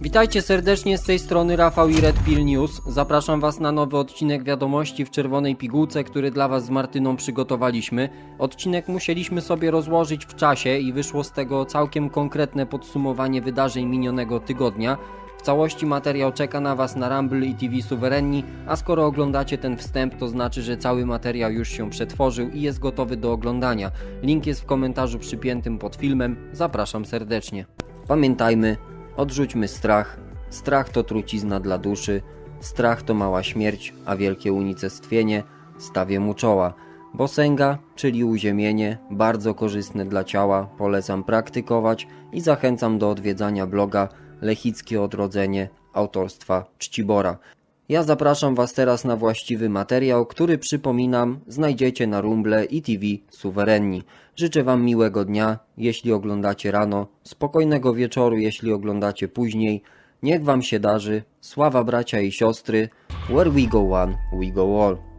Witajcie serdecznie z tej strony Rafał i Red Pill News. Zapraszam Was na nowy odcinek wiadomości w czerwonej pigułce, który dla Was z Martyną przygotowaliśmy. Odcinek musieliśmy sobie rozłożyć w czasie i wyszło z tego całkiem konkretne podsumowanie wydarzeń minionego tygodnia. W całości materiał czeka na Was na Rumble i TV Suwerenni, a skoro oglądacie ten wstęp, to znaczy, że cały materiał już się przetworzył i jest gotowy do oglądania. Link jest w komentarzu przypiętym pod filmem. Zapraszam serdecznie. Pamiętajmy, odrzućmy strach. Strach to trucizna dla duszy. Strach to mała śmierć, a wielkie unicestwienie stawię mu czoła. Bosenga, czyli uziemienie, bardzo korzystne dla ciała, polecam praktykować i zachęcam do odwiedzania bloga Lechickie Odrodzenie autorstwa Czcibora. Ja zapraszam Was teraz na właściwy materiał, który przypominam znajdziecie na Rumble i TV Suwerenni. Życzę Wam miłego dnia, jeśli oglądacie rano, spokojnego wieczoru, jeśli oglądacie później. Niech Wam się darzy, sława bracia i siostry, where we go one, we go all.